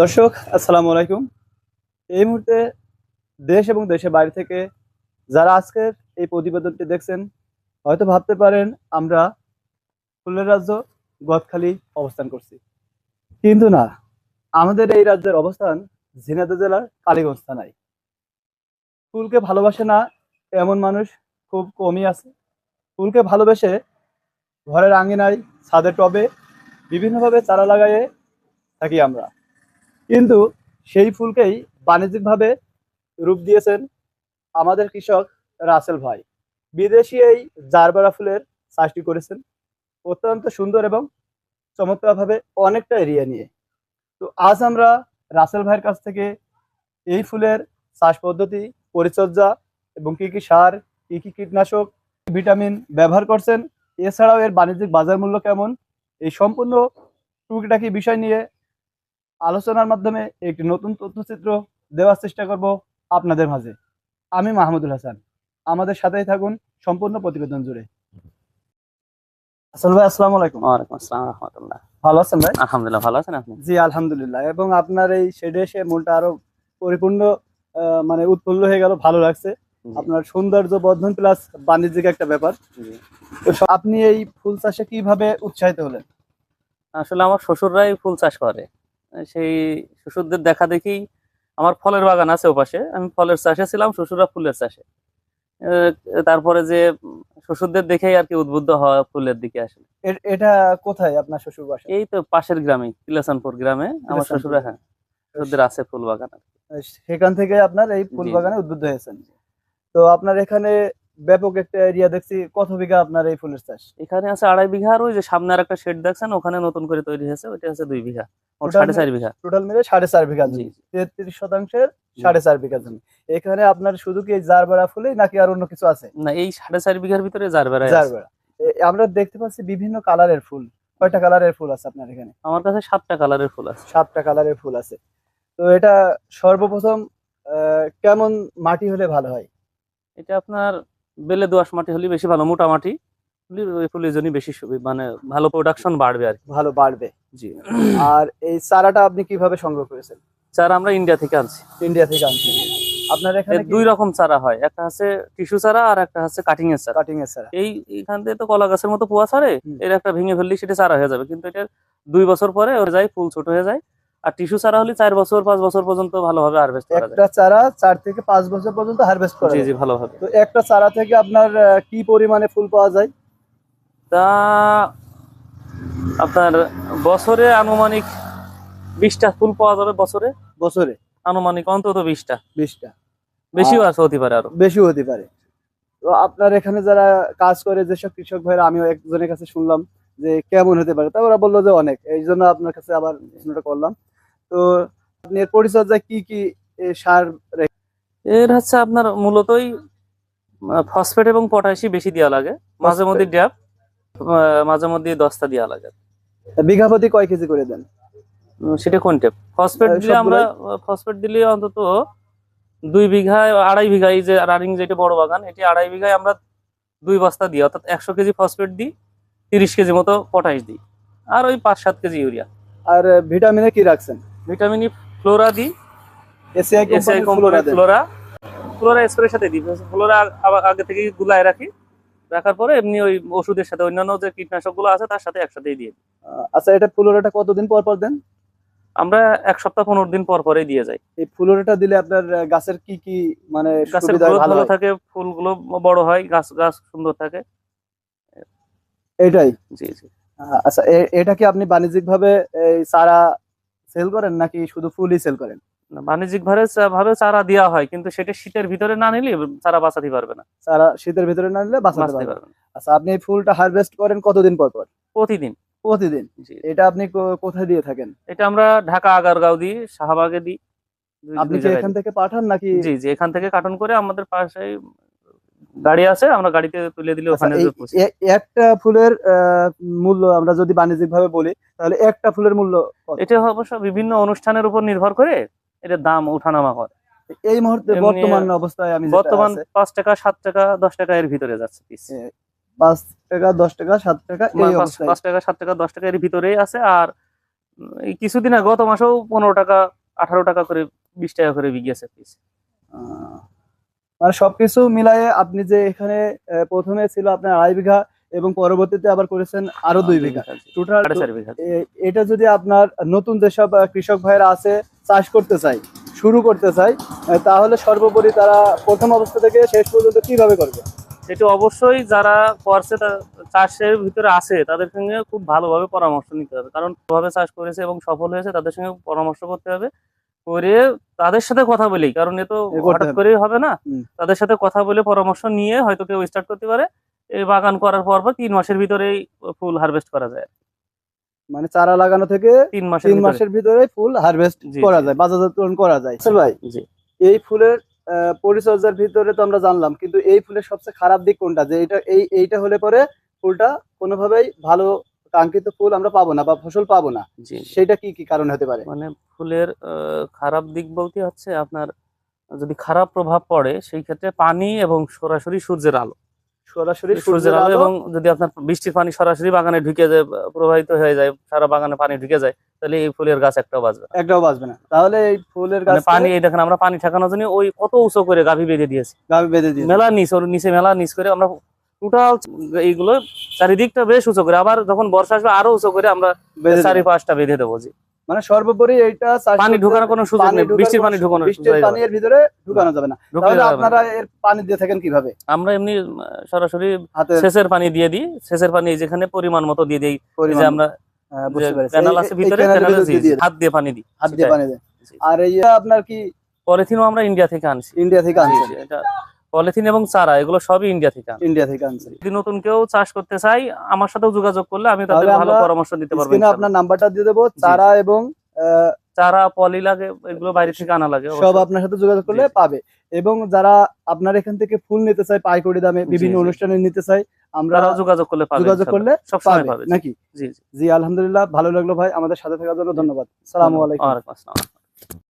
দর্শক, আসসালামু আলাইকুম। এই মুহূর্তে দেশ এবং দেশের বাইরে থেকে যারা আজকের এই প্রতিবেদনটি দেখছেন, হয়তো ভাবতে পারেন আমরা ফুলের রাজ্য গদখালি অবস্থান করছি। কিন্তু না, আমাদের এই রাজ্যের অবস্থান ঝিনাইদহ জেলার কালীগঞ্জ থানায়। ফুলকে ভালোবাসে না এমন মানুষ খুব কমই আছে। ফুলকে ভালোবেসে ঘরের আঙিনায় ছাদের টবে বিভিন্নভাবে চারা লাগাইয়ে থাকি আমরা। কিন্তু সেই ফুলকেই বাণিজ্যিকভাবে রূপ দিয়েছেন আমাদের কৃষক রাসেল ভাই। বিদেশি এই জারবারা ফুলের চাষটি করেছেন। অত্যন্ত সুন্দর এবং চমৎকারভাবে অনেকটা এরিয়া নিয়ে। তো আজ আমরা রাসেল ভাইয়ের কাছ থেকে এই ফুলের চাষ পদ্ধতি, পরিচর্যা এবং কী কী সার, কী কী কীটনাশক, ভিটামিন ব্যবহার করছেন, এছাড়াও এর বাণিজ্যিক বাজার মূল্য কেমন, এই সম্পূর্ণ টুকিটাকি বিষয় নিয়ে আলোচনার মাধ্যমে একটি নতুন তথ্যচিত্র দেওয়ার চেষ্টা করব আপনাদের মাঝে। আমি মাহমুদুল হাসান। আমাদের সাথেই থাকুন সম্পূর্ণ প্রতিবেদন জুড়ে। আসল ভাই আসসালামু আলাইকুম। ওয়ালাইকুম আসসালাম রহমতুল্লাহ। ভালো আছেন ভাই? আলহামদুলিল্লাহ ভালো আছেন আপনি? জি আলহামদুলিল্লাহ। এবং আপনার এই শেডে এসে মনটা আরও পরিপূর্ণ আহ, মানে উৎফুল্ল হয়ে গেল ভালো লাগছে। আপনার সৌন্দর্য বর্ধন প্লাস বাণিজ্যিক একটা ব্যাপার। তো আপনি এই ফুল চাষে কীভাবে উৎসাহিত হলেন? আসলে আমার শ্বশুররাই ফুল চাষ করে। সেই শ্বশুরদের দেখা দেখি আমার ফলের বাগান আছে ওপাশে। আমি ফলের চাষে ছিলাম শ্বশুররা ফুলের চাষে। তারপরে যে শ্বশুরদের দেখেই আর কি উদ্বুদ্ধ হওয়া ফুলের দিকে আসলে। এ- এটা কোথায় আপনার শ্বশুর বাসা? এই তো পাশের গ্রামে কিলাসানপুর গ্রামে। আমার। শ্বশুরা হ্যাঁ শ্বশুরদের আছে ফুল বাগান সেখান থেকে আপনার এই ফুল। বাগানে উদ্বুদ্ধ হয়েছেন। তো আপনার এখানে ব্যাপক একটা এরিয়া দেখছি। কত বিঘা আপনার এই ফুলের চাষ? এখানে আছে আড়াই বিঘা আর ওই যে সামনে আর একটা শেড দেখছেন ওখানে নতুন করে তৈরি হয়েছে ওইটা আছে দুই বিঘা। সাড়ে চার বিঘা। টোটাল মিলে সাড়ে চার বিঘা জমি। তেত্রিশ শতাংশের সাড়ে চার বিঘা জমি। এখানে আপনার শুধু কি জারবেড়া ফুলেই নাকি আর অন্য কিছু আছে? না এই সাড়ে চার বিঘার ভিতরে জারবেড়া এ- আমরা দেখতে পাচ্ছি বিভিন্ন কালারের ফুল। কয়টা কালারের ফুল আছে আপনার এখানে? আমার কাছে সাতটা কালারের ফুল আছে। সাতটা কালারের ফুল আছে। তো এটা সর্বপ্রথম আহ, কেমন মাটি হলে ভালো হয়? এটা আপনার বেলে দোআঁশ মাটি হলে বেশি ভালো মোটা মাটি ফুলের জন্য বেশি মানে ভালো প্রোডাকশন বাড়বে আর ভালো বাড়বে। জি। আর এই চারাটা আপনি কীভাবে সংগ্রহ করেছেন? চারা আমরা ইন্ডিয়া থেকে আনছি। ইন্ডিয়া থেকে আনছেন। আপনার এখানে দুই রকম চারা হয় একটা আছে টিস্যু চারা আর একটা আছে কাটিং এর চারা। কাটিং এর চারা। এই এখান থেকে তো কলা গাছের মতো পোয়া ছাড়ে এর একটা ভেঙে ফেললে সেটা চারা হয়ে যাবে। কিন্তু এটার দুই বছর পরে ওর যায় ফুল ছোট হয়ে যায়। আর টিস্যু চারা হলে চার বছর পাঁচ বছর পর্যন্ত ভালোভাবে হারভেস্ট করা যায় একটা চারা চার থেকে পাঁচ বছর পর্যন্ত হারভেস্ট করা জি জি ভালোভাবে। তো একটা চারা থেকে আপনার কি পরিমাণে ফুল পাওয়া যায়? তা আপনার বছরে আনুমানিক বিশটা ফুল পাওয়া যাবে বছরে। বছরে? আনুমানিক অন্তত বিশটা। বিশটা। বেশিও আছে হতে পারে আরও। বেশি হতে পারে। তো আপনার এখানে যারা কাজ করে যেসব কৃষক ভাইরা আমিও একজনের কাছে শুনলাম যে কেমন হতে পারে তা ওরা বলল যে অনেক। এই জন্য আপনার কাছে আবার প্রশ্নটা করলাম। তো আপনি এর পরিচর্যায় কি কি সার এর হচ্ছে আপনার মূলতই ফসফেট এবং পটাশি বেশি দেওয়া লাগে। মাঝে মধ্যে ড্যাপ মাঝে মধ্যে দস্তা দেওয়া লাগে। বিঘা প্রতি কয় কেজি করে দেন? সেটা কোন টেপ ফসফেট দিলে আমরা ফসফেট দিলে অন্তত দুই বিঘায় আড়াই বিঘা এই যে রানিং যেটা বড় বাগান এটি আড়াই বিঘায় আমরা দুই বস্তা দিই। অর্থাৎ একশো কেজি ফসফেট দিই। তিরিশ কেজি মতো পটাশ দিই। আর ওই পাঁচ সাত কেজি ইউরিয়া আর ভিটামিনে কি রাখছেন? ভিটামিন ফ্লোরা দিই। এসিআই এসআই ফ্লোরা ফ্লোরা স্প্রের সাথে দিই। ফ্লোরা আগে থেকে গুলায় রাখি। রাখার পরে এমনি ওই ওষুধের সাথে অন্যান্য যে কীটনাশকগুলো আছে তার সাথে একসাথেই দিয়ে দিই। আচ্ছা এটা ফ্লোরাটা কতদিন পর পর দেন? আমরা এক সপ্তাহ পনেরো দিন পর পরেই দিয়ে যাই। এই ফ্লোরাটা দিলে আপনার গাছের কি কি মানে গাছের ভালো থাকে ফুলগুলো বড় হয় গাছ গাছ সুন্দর থাকে। এটাই? জি জি। আচ্ছা এটা কি আপনি বাণিজ্যিক ভাবে এই চারা সেল করেন নাকি শুধু ফুলই সেল করেন? বাণিজ্যিক ভাবে ভাবে চারা দেওয়া হয় কিন্তু সেটা শীতের ভিতরে না নিলে চারা বাঁচাতে পারবে না। চারা শীতের ভিতরে না নিলে বাঁচাতে পারবে না। আচ্ছা আপনি এই ফুলটা হারভেস্ট করেন কতদিন পর পর? প্রতিদিন। প্রতিদিন? জি। এটা আপনি কোথায় দিয়ে থাকেন? এটা আমরা ঢাকা আগারগাঁও দিই শাহবাগে দিই। আপনি কি এখান থেকে পাঠান নাকি? জি জি এখান থেকে কার্টন করে আমাদের পাশে গাড়ি আছে আমরা গাড়িতে তুলে দিলে আচ্ছা, ওখানে একটা ফুলের মূল্য আমরা যদি বাণিজ্যিক ভাবে বলি তাহলে একটা ফুলের মূল্য এটা অবশ্য বিভিন্ন অনুষ্ঠানের উপর নির্ভর করে এটার দাম উঠানামা করে এই মুহূর্তে বর্তমান অবস্থায় আমি বর্তমান পাঁচ টাকা সাত টাকা দশ টাকা এর ভিতরে যাচ্ছে পিস পাঁচ টাকা দশ টাকা সাত টাকা পাঁচ টাকা সাত টাকা দশ টাকা এর ভিতরেই আছে আর কিছুদিন আগে গত মাসেও পনেরো টাকা আঠারো টাকা করে বিশ টাকা করে বিঘেছে পিস আহ, মানে সবকিছু মিলায়ে আপনি যে এখানে প্রথমে ছিল আপনার আড়াই বিঘা এবং পরবর্তীতে আবার করেছেন আরও দুই বিঘা। টোটাল এটা যদি আপনার নতুন যেসব কৃষক ভাইরা আছে চাষ করতে চাই শুরু করতে চাই তাহলে সর্বোপরি তারা প্রথম অবস্থা থেকে শেষ পর্যন্ত কীভাবে করবে? এটি অবশ্যই যারা করছে চাষের ভিতরে আছে তাদের সঙ্গে খুব ভালোভাবে পরামর্শ নিতে হবে। কারণ ভাবে চাষ করেছে এবং সফল হয়েছে তাদের সঙ্গে পরামর্শ করতে হবে। করে তাদের সাথে কথা বলি কারণ এ তো হঠাৎ। করেই হবে না। তাদের সাথে কথা বলে পরামর্শ নিয়ে হয়তো কেউ স্টার্ট করতে পারে। এই বাগান করার পর পর তিন মাসের ভিতরেই ফুল হারভেস্ট করা যায়। মানে চারা লাগানো থেকে তিন মাসের তিন। মাসের ভিতরে ফুল হারভেস্ট করা। যায় বাজারজাতকরণ করা যায়। ভাই জি। এই ফুলের পরিচর্যার ভিতরে তো আমরা জানলাম কিন্তু এই ফুলের সবচেয়ে খারাপ দিক কোনটা? যে এটা এই এইটা হলে পরে ফুলটা কোনোভাবেই ভালো কাঙ্ক্ষিত ফুল আমরা পাবো না বা ফসল পাবো না সেটা কি কি কারণ হতে পারে? মানে ফুলের খারাপ দিক বলতে হচ্ছে আপনার যদি খারাপ প্রভাব পড়ে সেই ক্ষেত্রে পানি এবং সরাসরি সূর্যের আলো। সরাসরি সূর্যের আলো এবং যদি আপনার বৃষ্টির পানি সরাসরি বাগানে ঢুকে যায় প্রবাহিত হয়ে যায় সারা বাগানে পানি ঢুকে যায় তাহলে এই ফুলের গাছ একটাও বাঁচবে না। একটাও বাঁচবে না। তাহলে এই ফুলের মানে গাছ পানি এই দেখেন আমরা পানি ঠেকানোর জন্য ওই কত উঁচু করে গাভী বেঁধে দিয়েছি। গাবে বেঁধে দিয়ে মেলা নিচ ওর নিচে মেলা নিচ করে আমরা টোটাল এইগুলো চারিদিকটা বেশ উঁচু করে। আবার যখন বর্ষা আসবে আরও উঁচু করে আমরা চারি পাঁচটা বেঁধে দেবো জি। মানে সর্বোপরি এইটা পানি ঢোকানোর কোনো সুযোগ নেই। বৃষ্টির পানি ঢোকানো বৃষ্টির পানি এর ভিতরে ঢুকানো যাবে না। তাহলে আপনারা এর পানি দিয়ে থাকেন কীভাবে? আমরা এমনি সরাসরি সেচের পানি দিয়ে দিই। সেচের পানি যেখানে পরিমাণ মতো দিয়ে দিই। যে আমরা। ক্যানাল আছে ভিতরে। হাত দিয়ে পানি দিই হাত দিয়ে পানি দেন আর এই আপনার কি? পলিথিনও আমরা ইন্ডিয়া থেকে আনছি। ইন্ডিয়া থেকে জি, এটা পলিথিন এবং চারা এগুলো সবই ইন্ডিয়া থেকে ইন্ডিয়া থেকে আনছেন যদি নতুন কেউ চাষ করতে চাই আমার সাথেও যোগাযোগ করলে আমি তাদের ভালো পরামর্শ দিতে পারব আপনার নাম্বারটা দিয়ে দেবো। চারা এবং চারা পলি লাগে এগুলো বাইরে থেকে আনা লাগে সব আপনার সাথে যোগাযোগ করলে। পাবে। এবং যারা আপনার এখান থেকে ফুল নিতে চায় পাইকারি দামে বিভিন্ন অনুষ্ঠানে নিতে চাই আমরা যোগাযোগ করলে পাবে যোগাযোগ করলে সবসময় পাবে। পাবে নাকি? জি জি। আলহামদুলিল্লাহ ভালো লাগল ভাই। আমাদের সাথে থাকার জন্য ধন্যবাদ। সালামু আলাইকুম।